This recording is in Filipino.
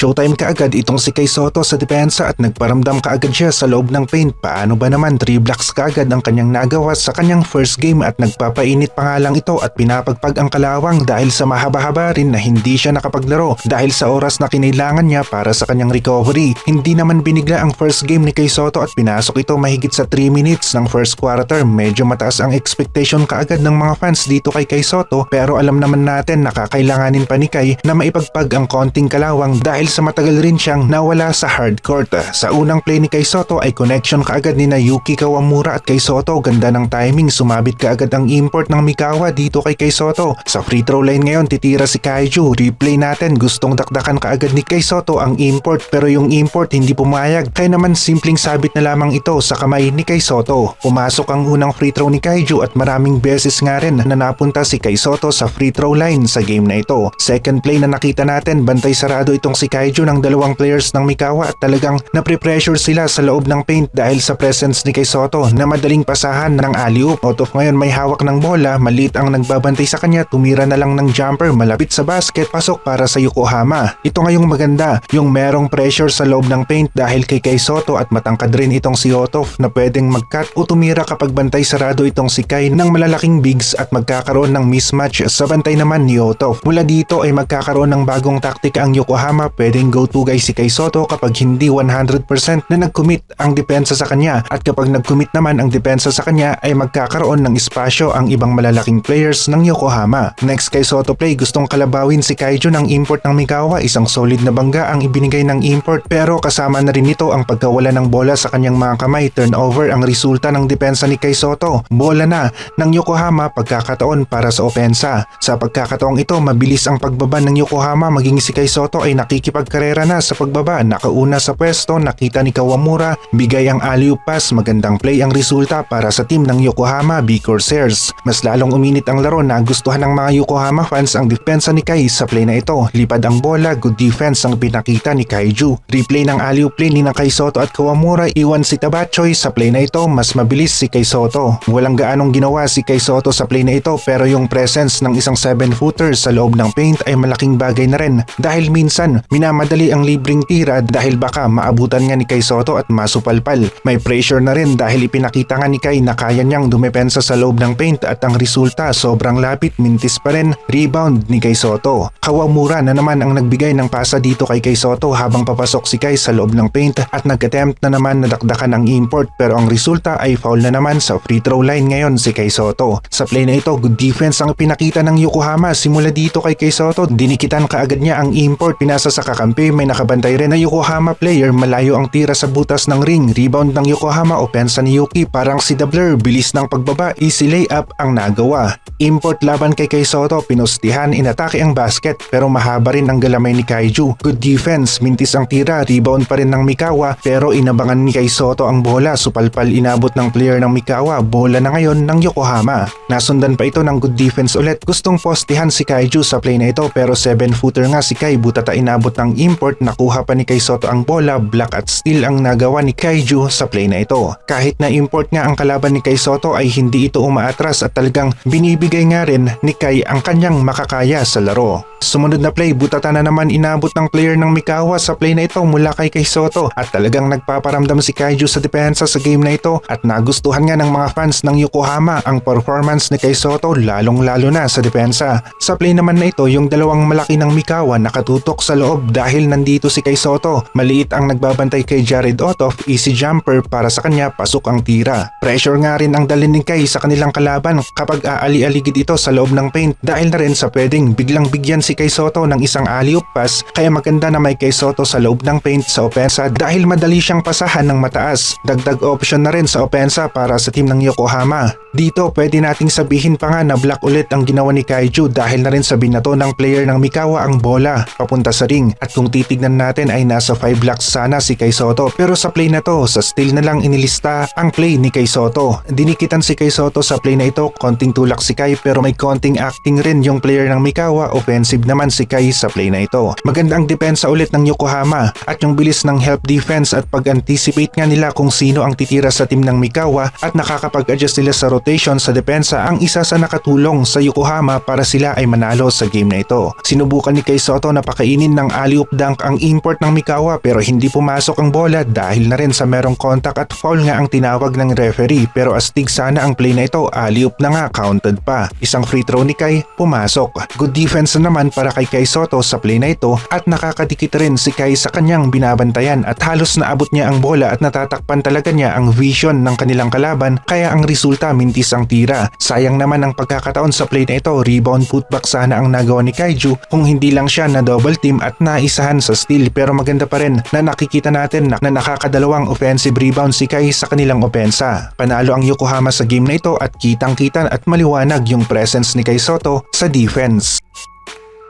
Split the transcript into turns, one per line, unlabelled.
Showtime kaagad itong si Kay Soto sa depensa at nagparamdam kaagad siya sa loob ng paint. Paano ba naman 3 blocks kaagad ang kanyang nagawa sa kanyang first game at nagpapainit pa nga lang ito at pinapagpag ang kalawang dahil sa mahaba-haba rin na hindi siya nakapaglaro dahil sa oras na kinailangan niya para sa kanyang recovery. Hindi naman binigla ang first game ni Kay Soto at pinasok ito mahigit sa 3 minutes ng first quarter. Medyo mataas ang expectation kaagad ng mga fans dito kay Kay Soto pero alam naman natin na kakailanganin pa ni Kay na maipagpag ang konting kalawang dahil sa matagal rin siyang nawala sa hard court. Sa unang play ni Kay Soto ay connection kaagad ni na Yuki Kawamura at Kay Soto. Ganda ng timing, sumabit kaagad ang import ng Mikawa dito kay Kay Soto. Sa free throw line ngayon titira si Kaiju. Replay natin, gustong dakdakan kaagad ni Kay Soto ang import pero yung import hindi pumayag. Kaya naman simpleng sabit na lamang ito sa kamay ni Kay Soto. Pumasok ang unang free throw ni Kaiju at maraming beses nga rin na napunta si Kay Soto sa free throw line sa game na ito. Second play na nakita natin, bantay sarado itong si Kaiju ng dalawang players ng Mikawa at talagang napre-pressure sila sa loob ng paint dahil sa presence ni Kay Soto na madaling pasahan ng alley-oop. Out of ngayon may hawak ng bola, maliit ang nagbabantay sa kanya, tumira na lang ng jumper malapit sa basket, pasok para sa Yokohama. Ito ngayong maganda, yung merong pressure sa loob ng paint dahil kay Kay Soto at matangkad rin itong si Otov na pwedeng mag-cut o tumira kapag bantay sarado itong si Kai ng malalaking bigs at magkakaroon ng mismatch sa bantay naman ni Otov. Mula dito ay magkakaroon ng bagong taktika ang Yokohama, pwedeng go-to guy si Kay Soto kapag hindi 100% na nag-commit ang depensa sa kanya at kapag nag-commit naman ang depensa sa kanya ay magkakaroon ng espasyo ang ibang malalaking players ng Yokohama. Next kay Soto play, gustong kalabawin si Kaijo ng import ng Mikawa, isang solid na bangga ang ibinigay ng import pero kasama na rin nito ang pagkawala ng bola sa kanyang mga kamay, turnover ang resulta ng depensa ni Kay Soto. Bola na ng Yokohama pagkakataon para sa opensa. Sa pagkakataong ito, mabilis ang pagbaba ng Yokohama maging si Kay Soto ay nakikipagkarera na sa pagbaba, nakauna sa pwesto, nakita ni Kawamura, bigay ang alley-oop pass, magandang play ang resulta para sa team ng Yokohama B Corsairs. Mas lalong uminit ang laro na gustuhan ng mga Yokohama fans ang depensa ni Kai sa play na ito. Lipad ang bola, good defense ang pinakita ni Kaiju. Replay ng alley-oop play ni Kai Soto at Kawamura, iwan si Tabachoy sa play na ito, mas mabilis si Kai Soto. Walang gaanong ginawa si Kai Soto sa play na ito pero yung presence ng isang 7-footer sa loob ng paint ay malaking bagay na rin dahil minsan minamadali ang libreng tira dahil baka maabutan nga ni Kai Soto at masupalpal. May pressure na rin dahil ipinakita nga ni Kai na kaya niyang dumepensa sa loob ng paint at ang resulta sobrang lapit mintis pa rin rebound ni Kai Soto. Kawamura na naman ang nagbigay ng pasa dito kay Kai Soto habang papasok si Kai sa loob ng paint at nag-attempt na naman na dakdakan ang import pero ang resulta ay foul na naman sa free throw line ngayon si Kai Soto. Sa play na ito, good defense ang pinakita ng Yokohama simula dito kay Kai Soto. Dinikitan kaagad niya ang import, pinasa sa kakampi, may nakabantay rin na Yokohama player, malayo ang tira sa butas ng ring. Rebound ng Yokohama, opensa ni Yuki, parang si Blur, bilis ng pagbaba, easy layup ang nagawa. Import laban kay Kai Soto, pinustihan, inatake ang basket pero mahaba rin ang galamay ni Kaiju. Good defense, mintis ang tira, rebound pa rin ng Mikawa pero inabangan ni Kai Soto ang bola, supalpal inabot ng player ng Mikawa, bola na ngayon ng Yokohama. Nasundan pa ito ng good defense ulit, gustong postihan si Kaiju sa play na ito pero 7-footer nga si Kai, butata inabot ng import, nakuha pa ni Kai Soto ang bola, block at steal ang nagawa ni Kaiju sa play na ito. Kahit na import nga ang kalaban ni Kai Soto ay hindi ito umaatras at talagang binibigay nga rin ni Kai ang kanyang makakaya sa laro. Sumunod na play, butata na naman inabot ng player ng Mikawa sa play na ito mula kay Kay Soto at talagang nagpaparamdam si Kaiju sa depensa sa game na ito at nagustuhan nga ng mga fans ng Yokohama ang performance ni Kay Soto lalong lalo na sa depensa. Sa play naman na ito, yung dalawang malaki ng Mikawa nakatutok sa loob dahil nandito si Kay Soto. Maliit ang nagbabantay kay Jared Otoff, easy jumper para sa kanya pasok ang tira. Pressure nga rin ang dalin ni Kay sa kanilang kalaban kapag aali-aligid ito sa loob ng paint dahil na rin sa pwedeng biglang bigyan si Kay Soto ng isang alley-oop pass kaya maganda na may Kay Soto sa loob ng paint sa opensa dahil madali siyang pasahan ng mataas. Dagdag option na rin sa opensa para sa team ng Yokohama. Dito pwede nating sabihin pa nga na block ulit ang ginawa ni Kaiju dahil na rin sa binato ng player ng Mikawa ang bola papunta sa ring at kung titignan natin ay nasa 5 blocks sana si Kay Soto pero sa play na to sa steal na lang inilista ang play ni Kay Soto. Dinikitan si Kay Soto sa play na ito konting tulak si Kay pero may konting acting rin yung player ng Mikawa offensive naman si Kay sa play na ito. Maganda ang depensa ulit ng Yokohama at yung bilis ng help defense at pag-anticipate nga nila kung sino ang titira sa team ng Mikawa at nakakapag-adjust sila sa rotation sa depensa ang isa sa nakatulong sa Yokohama para sila ay manalo sa game na ito. Sinubukan ni Kay Soto na pakainin ng alley-oop dunk ang import ng Mikawa pero hindi pumasok ang bola dahil na rin sa merong contact at foul nga ang tinawag ng referee pero astig sana ang play na ito alley-oop na nga counted pa. Isang free throw ni Kai pumasok. Good defense na naman para kay Kai Soto sa play na ito at nakakadikit rin si Kai sa kanyang binabantayan at halos naabot niya ang bola at natatakpan talaga niya ang vision ng kanilang kalaban kaya ang resulta mintis ang tira. Sayang naman ang pagkakataon sa play na ito rebound putback sana ang nagawa ni Kaiju kung hindi lang siya na double team at naisahan sa steal pero maganda pa rin na nakikita natin na, na nakakadalawang offensive rebound si Kai sa kanilang opensa. Panalo ang Yokohama sa game na ito at kitang kita at maliwanag yung presence ni Kai Soto sa defense.